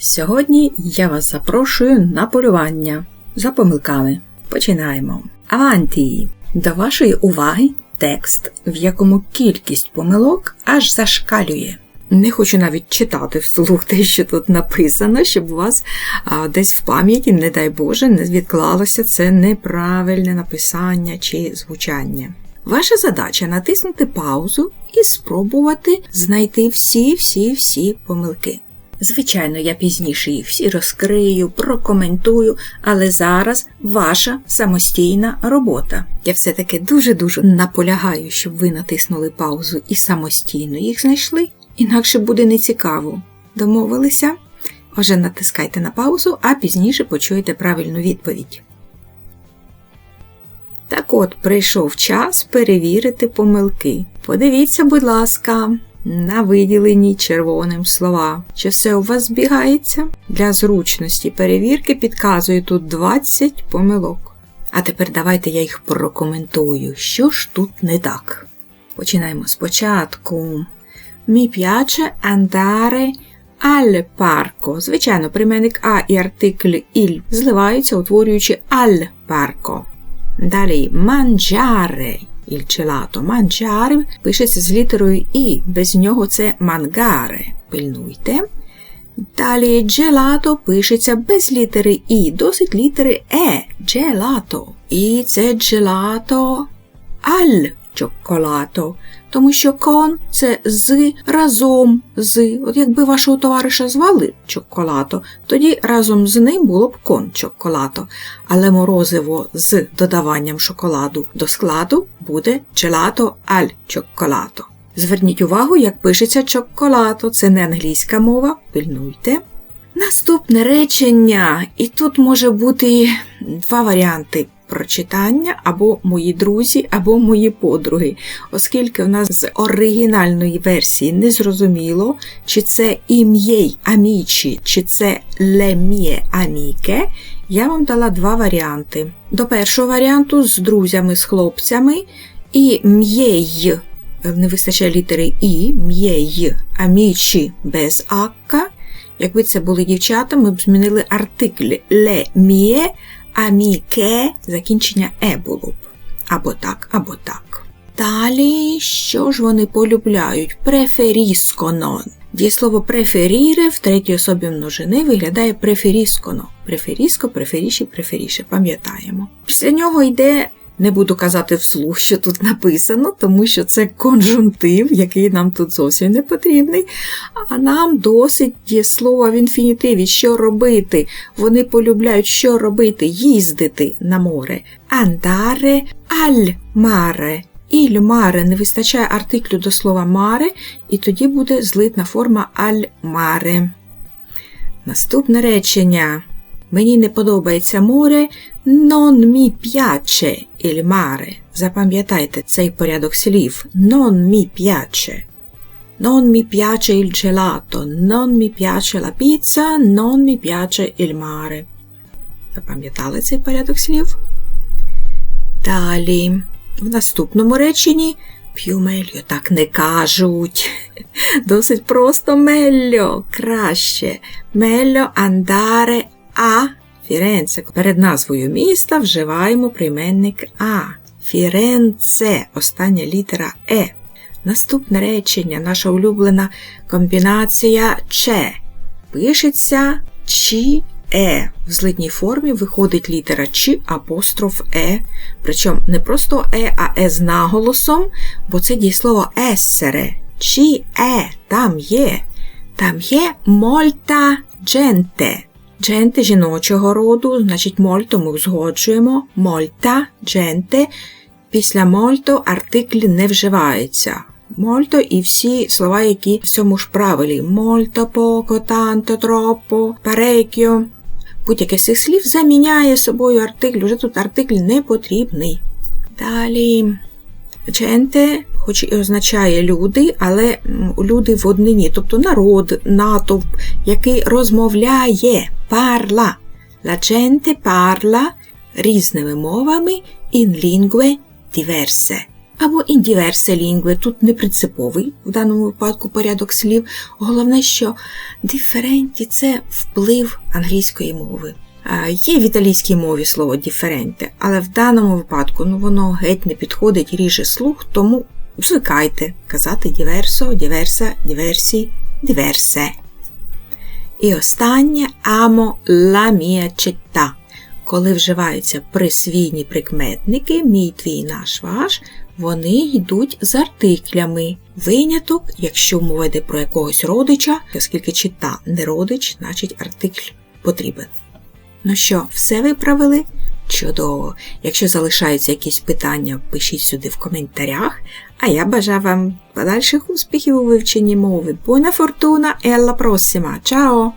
Сьогодні я вас запрошую на полювання за помилками. Починаємо. Аванті! До вашої уваги текст, в якому кількість помилок аж зашкалює. Не хочу навіть читати вслух те, що тут написано, щоб у вас а, десь в пам'яті, не дай Боже, не відклалося це неправильне написання чи звучання. Ваша задача натиснути паузу і спробувати знайти всі-всі-всі помилки. Звичайно, я пізніше їх всі розкрию, прокоментую, але зараз ваша самостійна робота. Я все-таки дуже-дуже наполягаю, щоб ви натиснули паузу і самостійно їх знайшли, інакше буде нецікаво. Домовилися? Отже, натискайте на паузу, а пізніше почуєте правильну відповідь. Так от, прийшов час перевірити помилки. Подивіться, будь ласка, на виділені червоним слова, чи все у вас збігається. Для зручності перевірки підказую тут 20 помилок. А тепер давайте я їх прокоментую. Що ж тут не так? Починаємо спочатку. Mi piace andare al parco. Звичайно, прийменник А і артикль «il» зливаються, утворюючи «al parco». Далі mangiare il gelato. Mangiare пишеться з літерою І, без нього це мангаре. Пильнуйте. Далі gelato пишеться без літери І, досить літери Е. Gelato. І це gelato al cioccolato. Тому що кон це з разом з. От якби вашого товариша звали чоколато, тоді разом з ним було б кон чоколато. Але морозиво з додаванням шоколаду до складу буде gelato al cioccolato. Зверніть увагу, як пишеться чоколато, це не англійська мова, пильнуйте. Наступне речення, і тут може бути два варіанти прочитання або мої друзі, або мої подруги, оскільки в нас з оригінальної версії не зрозуміло, чи це ім'єй амічі, чи це лем'є аміке, я вам дала два варіанти. До першого варіанту з друзями, з хлопцями, і м'єй, не вистачає літери І, м'єй амічі без акка. Якби це були дівчата, ми б змінили артикль ле міє, аміке закінчення е було б. Або так, або так. Далі, що ж вони полюбляють? Преферісконон. Дієслово преферіре в третій особі множини виглядає преферісконо. Преферіско, преферіші, преферіше. Пам'ятаємо. Після нього йде. Не буду казати вслух, що тут написано, тому що це конжунктив, який нам тут зовсім не потрібний. А нам досить є слово в інфінітиві, що робити. Вони полюбляють, що робити, їздити на море. Andare al mare. Il mare не вистачає артиклю до слова маре, і тоді буде злитна форма al mare. Наступне речення. Мені не подобається море, non mi piace il mare. Запам'ятайте цей порядок слів. Non mi piace. Non mi piace il gelato, non mi piace la pizza, non mi piace il mare. Запам'ятали цей порядок слів? Далі. В наступному реченні п'ю мельо так не кажуть. Досить просто мельо краще. Мельо andare а Фіренце. Перед назвою міста вживаємо прийменник А. Фіренце остання літера Е. Наступне речення, наша улюблена комбінація че. Пишеться чи е. В злитній формі виходить літера чи апостроф Е. Причому не просто Е, а Е з наголосом, бо це дієслово есере. Чи е, там є. Там є мольта дженте. Дженте жіночого роду, значить, мольто ми узгоджуємо. Мольта, дженте. Після мольто артикль не вживається. Мольто і всі слова, які в цьому ж правилі. Мольто, поко, танто, тропо, парекіо. Будь-яке з цих слів заміняє собою артикль. Уже тут артикль не потрібний. Далі. Дженте, хоч і означає люди, але люди в однині, тобто народ, натовп, який розмовляє, парла. La gente parla різними мовами in lingue diverse. Або індіверсе лінгви, тут не принциповий в даному випадку порядок слів. Головне, що диференті це вплив англійської мови. Є в італійській мові слово діференте, але в даному випадку ну, воно геть не підходить, ріже слух, тому звикайте казати діверсо, діверса, діверсі, діверсе. І останнє амо la mia città. Коли вживаються присвійні прикметники, мій твій наш ваш, вони йдуть з артиклями. Виняток, якщо мова йде про якогось родича, оскільки чита не родич, значить артикль потрібен. Ну що, все виправили? Чудово! Якщо залишаються якісь питання, пишіть сюди в коментарях. А я бажаю вам подальших успіхів у вивченні мови. Buona fortuna e alla prossima!